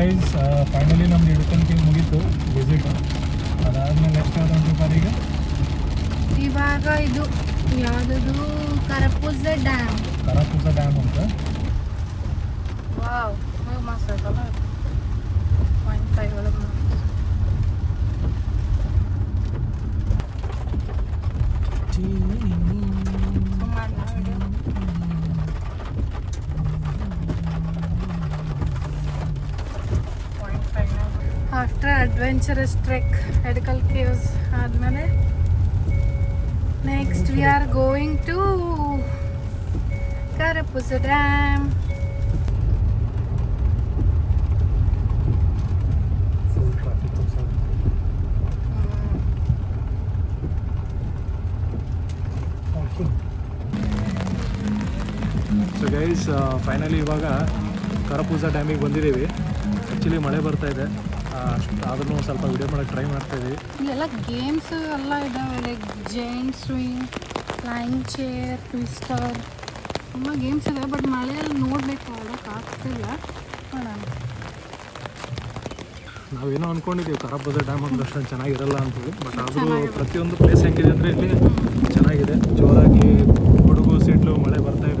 Guys finally ನಮ್ದು ಇಡ್ಕಲ್ಗೆ ಮುಗೀತು visit ಅದಾದ್ಮೇಲೆ ನೆಕ್ಸ್ಟ್ ಯಾವ್ದು ಬಾರೀಗ ಇವಾಗ ಇದು ಯಾವ್ದದು ಕರಪೂಜ ಡ್ಯಾಮ್ ಕರಾಪುಸ ಡ್ಯಾಮ್ ಅಂತ ವಾವ್ ಮಸ್ತ್ ಆಯ್ತಲ್ಲ ಪಾಯಿಂಟ್ ಫೈವ್ ಒಳಗೆ after adventurous trek Edakkal caves ಆದಮೇಲೆ next we are going to Karapuzha dam full traffic okay so guys finally ಇವಾಗ ಕರಪೂಜ ಡ್ಯಾಮಿಗೆ ಬಂದಿದ್ದೀವಿ ಆ್ಯಕ್ಚುಲಿ ಮಳೆ ಬರ್ತಾ ಇದೆ ಆದ್ರೂ ಸ್ವಲ್ಪ ವಿಡಿಯೋ ಮಾಡೋಕೆ ಟ್ರೈ ಮಾಡ್ತಾ ಇದೀವಿ. ಇಲ್ಲೆಲ್ಲ ಗೇಮ್ಸ್ ಎಲ್ಲ ಇದಾವೆ like giant swing flying chair twister ತುಂಬ ಗೇಮ್ಸ್ ಇದೆ ಬಟ್ ಮಳೆಯಲ್ಲಿ ನೋಡಬೇಕು ಆಗ್ತಿಲ್ಲ. ನೋಡೋಣ. ನಾವೇನೋ ಅಂದ್ಕೊಂಡಿದ್ದೀವಿ ಕರಾಬದ ಡ್ಯಾಮ್ ಅಂದ್ರೆ ಅಷ್ಟೊಂದು ಚೆನ್ನಾಗಿರಲ್ಲ ಅಂತೇಳಿ ಬಟ್ ಆದರೂ ಪ್ರತಿಯೊಂದು ಪ್ಲೇಸ್ ಹೆಂಗಿದೆ ಅಂದರೆ ಇಲ್ಲಿ ಚೆನ್ನಾಗಿದೆ. ಜೋರಾಗಿ ಗುಡುಗು ಸಿಡ್ಲು ಮಳೆ ಬರ್ತಾ ಇದೆ.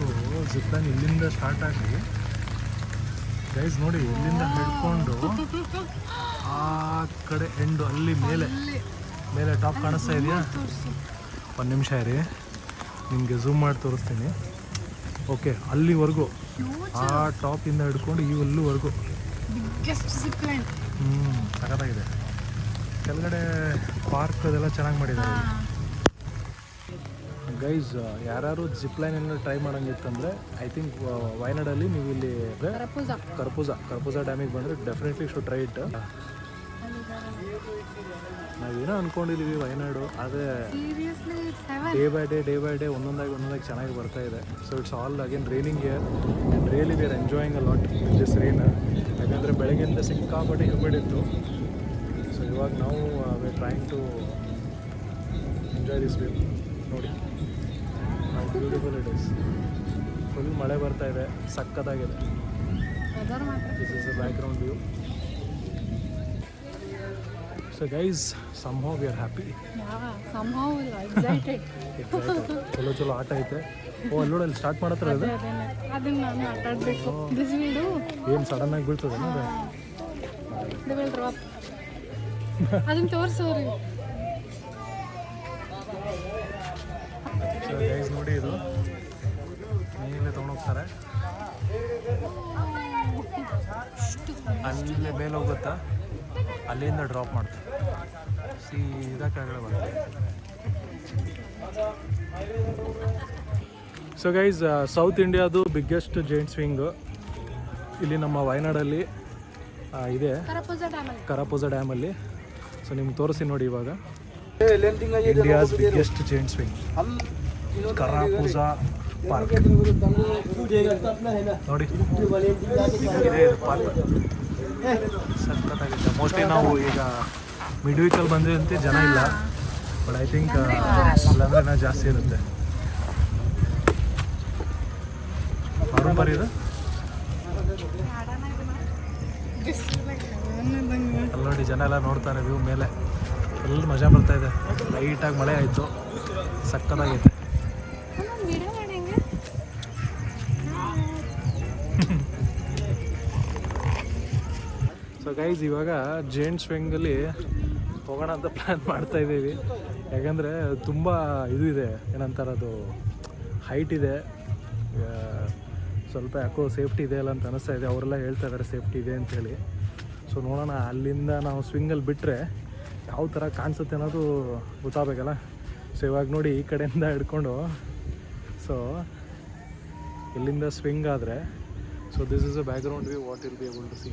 zip so zipline ಇಲ್ಲಿಂದ ಸ್ಟಾರ್ಟ್ ಆಗಿ ಗೈಸ್ ನೋಡಿ ಇಲ್ಲಿಂದ ಹಿಡ್ಕೊಂಡು ಆ ಕಡೆ ಎಂಡು ಅಲ್ಲಿ ಮೇಲೆ ಮೇಲೆ ಟಾಪ್ ಕಾಣಿಸ್ತಾ ಇದೆಯಾ? ಒಂದು ನಿಮಿಷ ಇರಿ. ನಿಮಗೆ ಝೂಮ್ ಮಾಡಿ ತೋರಿಸ್ತೀನಿ. ಓಕೆ ಅಲ್ಲಿವರೆಗೂ ಆ ಟಾಪಿಂದ ಹಿಡ್ಕೊಂಡು ಈ ಅಲ್ಲಿವರೆಗೂ. ಜಿಪ್ ಹ್ಞೂ ಸಖತ್ತಾಗಿದೆ. ಕೆಳಗಡೆ ಪಾರ್ಕ್ ಅದೆಲ್ಲ ಚೆನ್ನಾಗಿ ಮಾಡಿದ್ದಾರೆ. ಗೈಸ್ ಯಾರು ಜಿಪ್ ಲೈನ್ ಅನ್ನು ಟ್ರೈ ಮಾಡೋಂಗಿತ್ತಂದರೆ ಐ ಥಿಂಕ್ ವಯನಾಡಲ್ಲಿ ನೀವು ಇಲ್ಲಿ ಕರಪೂಜ. ಕರ್ಪೂಜ. ಡ್ಯಾಮಿಗೆ ಬಂದರೆ ಡೆಫಿನೆಟ್ಲಿ ಶುಡ್ ಟ್ರೈ ಇಟ್ ನಾವೇನೋ ಅನ್ಕೊಂಡಿದೀವಿ ವಯನಾಡು ಆದರೆ day by day day by day ಒಂದೊಂದಾಗಿ ಒಂದೊಂದಾಗಿ ಚೆನ್ನಾಗಿ ಬರ್ತಾ ಇದೆ. So it's all again raining year and really we are enjoying a lot with this rain ಯಾಕಂದರೆ ಬೆಳಗ್ಗೆಯಿಂದ ಸಿಕ್ಕಾಪಟ್ಟೆ ಹ್ಯೂಮಿಡ್ ಇತ್ತು. ಸೊ ಇವಾಗ ನಾವು we trying to enjoy this view ನೋಡಿ. ಬ್ಯೂಟಿಫುಲ್ ಇಟ್ ಇಸ್ ಫುಲ್ ಮಳೆ ಬರ್ತಾ ಇದೆ. ಸಕ್ಕತ್ತಾಗಿದೆ. This is a background view so guys somehow we are happy excited. ಚಲೋ ಚಲೋ ಆಟ ಐತೆ. ಓ ನೋಡಿ ಅಲ್ಲಿ ಸ್ಟಾರ್ಟ್ ಮಾಡತ್ರ ಇದೆ? ಏನು ಸಡನ್ ಆಗಿ ಬೀಳ್ತದೆ ಅದನ್ನ ತೋರಿಸೋರಿ ಗೈಸ್ ನೋಡಿ ಇದು. ಮೇಲೆ ತೊಗೊಂಡೋಗ್ತಾರೆ ಅಲ್ಲೇ ಮೇಲೆ ಹೋಗುತ್ತಾ? ಅಲ್ಲಿಂದ ಡ್ರಾಪ್ ಮಾಡ್ತಾರೆ. ಸೀದಾ ಕೆಳಗಡೆ ಬರುತ್ತೆ. ಸೊ ಗೈಸ್ ಸೌತ್ ಇಂಡಿಯಾದು ಬಿಗ್ಗೆಸ್ಟ್ ಜೈಂಟ್ ಸ್ವಿಂಗು ಇಲ್ಲಿ ನಮ್ಮ ವಯನಾಡಲ್ಲಿ ಇದೆ. ಕರಾಪೂಜ ಡ್ಯಾಮಲ್ಲಿ ಸೊ ನಿಮ್ಗೆ ತೋರಿಸಿ ನೋಡಿ ಇವಾಗ. India's biggest giant swing Karapuzha park. ನೋಡಿ. ಇದೆ ಪಾರ್ಕ್ ಸಖತ್ತಾಗಿದೆ. ಮೋಸ್ಟ್ಲಿ ನಾವು ಈಗ ಮಿಡ್ ವೀಕಲ್ಲಿ ಬಂದಿರಂತೆ ಜನ ಇಲ್ಲ. ಬಟ್ ಐ ಇಲ್ಲಾಂದ್ರೆ ಇನ್ನೂ ಜಾಸ್ತಿ ಇರುತ್ತೆ. ಬರ್ರಿ ಇದು. ಅಲ್ಲಿ ನೋಡಿ, ಜನ ಎಲ್ಲ ನೋಡ್ತಾರೆ ವ್ಯೂ ಮೇಲೆ. ಎಲ್ಲ ಮಜಾ ಬರ್ತಾ ಇದೆ. ಲೈಟಾಗಿ ಮಳೆ ಆಯಿತು. ಸಕ್ಕತ್ತಾಗೈತೆ ಸೊ ಗೈಸ್ ಇವಾಗ ಜೇಂಟ್ ಸ್ವಿಂಗಲ್ಲಿ ಹೋಗೋಣ ಅಂತ ಪ್ಲ್ಯಾನ್ ಮಾಡ್ತಾ ಇದ್ದೀವಿ. ಯಾಕಂದರೆ ತುಂಬ ಇದು ಇದೆ, ಏನಂತಾರೆ ಅದು ಹೈಟ್ ಇದೆ. ಸ್ವಲ್ಪ ಯಾಕೋ ಸೇಫ್ಟಿ ಇದೆ ಅಲ್ಲ ಅಂತ ಅನಿಸ್ತಾ ಇದೆ. ಅವರೆಲ್ಲ ಹೇಳ್ತಾ ಇದ್ದಾರೆ ಸೇಫ್ಟಿ ಇದೆ ಅಂತೇಳಿ ಸೊ ನೋಡೋಣ, ಅಲ್ಲಿಂದ ನಾವು ಸ್ವಿಂಗಲ್ಲಿ ಬಿಟ್ಟರೆ ಯಾವ ಥರ ಕಾಣಿಸುತ್ತೆ ಅನ್ನೋದು ಗೊತ್ತಾಗಬೇಕಲ್ಲ. ಸೊ ಇವಾಗ ನೋಡಿ ಈ ಕಡೆಯಿಂದ ಹಿಡ್ಕೊಂಡು. ಸೊ ಇಲ್ಲಿಂದ ಸ್ವಿಂಗ್ ಆದರೆ so this is a background view what will be able to see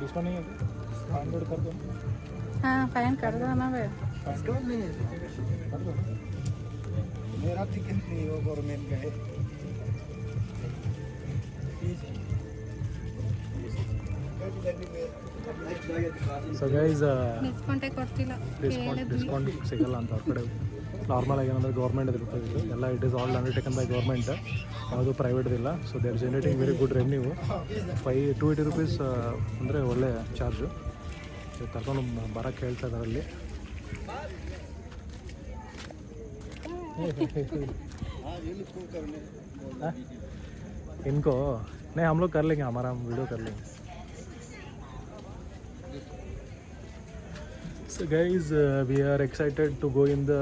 discount नहीं है फाइन कर दो। हाँ फाइन कर दो ना भाई डिस्काउंट कर दो मेरा टिकट नहीं वो गवर्नमेंट का है ಸೊ ಗೈಸ್ ಡಿಸ್ಕೌಂಟೇ ಕೊಡ್ತಿಲ್ಲ ಡಿಸ್ಕೌಂಟ್ ಕೇಳಿದ್ವಿ ಡಿಸ್ಕೌಂಟ್ ಸಿಗಲ್ಲ ಅಂತ ಅವ್ರ ಕಡೆ ನಾರ್ಮಲ್ ಆಗಿ ಏನಂದ್ರೆ ಗೌರ್ಮೆಂಟ್ ಇರ್ತದೆ ಎಲ್ಲ it is all undertaken by government ಯಾವುದು ಪ್ರೈವೇಟ್ ಇಲ್ಲ so they are generating very good revenue five two eighty rupees ಅಂದರೆ ಒಳ್ಳೆ ಚಾರ್ಜು ಕರ್ಕೊಂಡು ಬರೋಕ್ಕೆ ಹೇಳ್ತಾ ಇದ್ದಾರೆ ಅಲ್ಲಿ हाँ? इनको नहीं हम लोग कर लेंगे हमारा हम वीडियो कर लेंगे Guys we are excited to go in the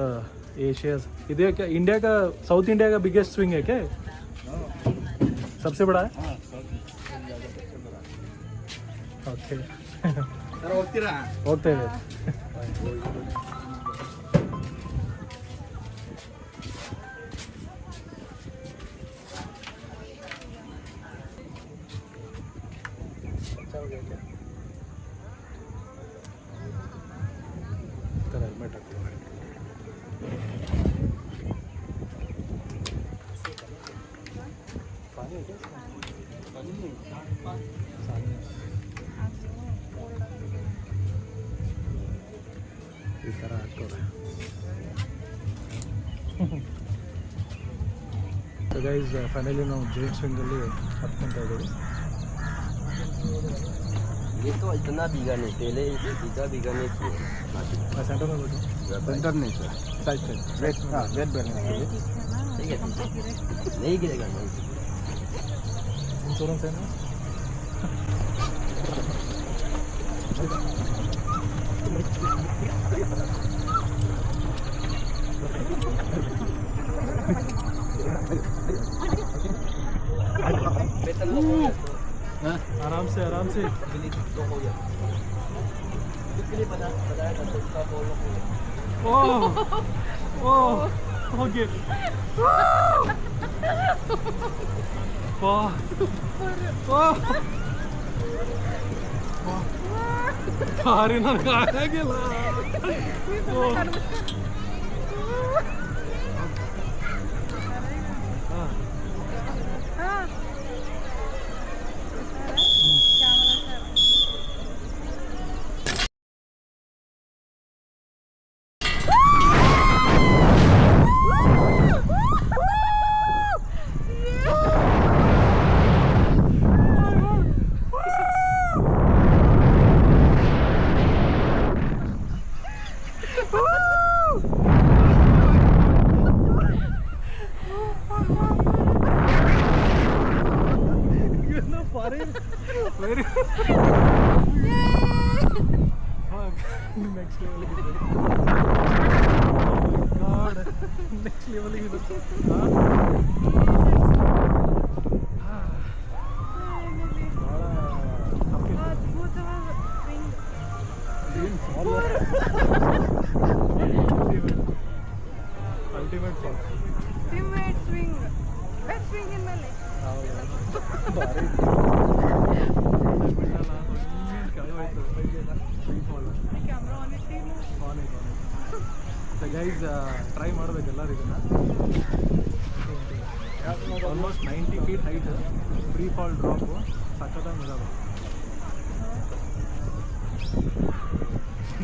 Asia क्या इंडिया का साउथ इंडिया का बिगेस्ट स्विंग है? क्या सबसे बड़ा है। Okay okay so guys finally ನಾವು ಜೇಮ್ಸ್ ಸ್ವಿಂಗಲ್ಲಿ ಹತ್ಕೊತಾ ಇದ್ದೀವಿ ये तो इतना बीघा नहीं पहले इसे बीघा बीघा नहीं किए ಆ ಸೆಂಟರ್ ಹೋಗ್ಬಿಟ್ಟು सेंटर नहीं सर साइड साइड वेट हाँ वेट बैलेंस के लिए ठीक है ठीक है नहीं गिरेगा नहीं ಇನ್ಶೂರೆನ್ಸ್ ಏನು आराम Oh, Whoa! Whoa! Hold it. Whoa! Whoa! Whoa! Karın arkaya gel. Ultimate fall ultimate swing best swing in free fall drop ಸಕ್ಕತ್ತಾಗಿ ಇದಾವೆ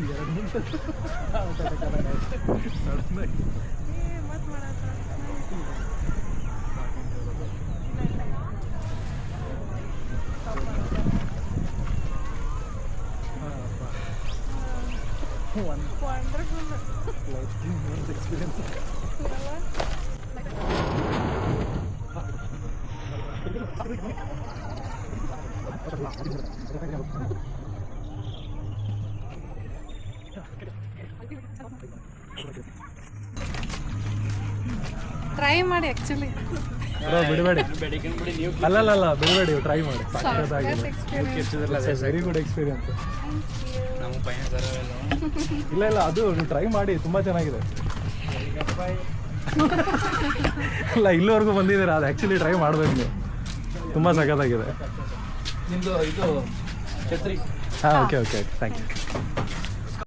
ಎರಡು ಟ್ರೈ ಮಾಡಿ ಆ್ಯಕ್ಚುಲಿ ಬ್ರೋ ಬಿಡಬೇಡಿ. ಅಲ್ಲಲ್ಲ ಬಿಡಬೇಡಿ ಟ್ರೈ ಮಾಡಿ. ವೆರಿ ಗುಡ್ ಎಕ್ಸ್ಪೀರಿಯನ್ಸ್ ಇಲ್ಲ ಇಲ್ಲ ಅದು ನೀವು ಟ್ರೈ ಮಾಡಿ ತುಂಬ ಚೆನ್ನಾಗಿದೆ. ಇಲ್ಲ ಇಲ್ಲಿವರೆಗೂ ಬಂದಿದ್ದೀರಾ? ಅದು ಆ್ಯಕ್ಚುಲಿ ಟ್ರೈ ಮಾಡಬೇಕು ನೀವು. ತುಂಬ ಸಖತ್ತಾಗಿದೆ. ಹಾಂ ಓಕೆ ಓಕೆ ಥ್ಯಾಂಕ್ ಯು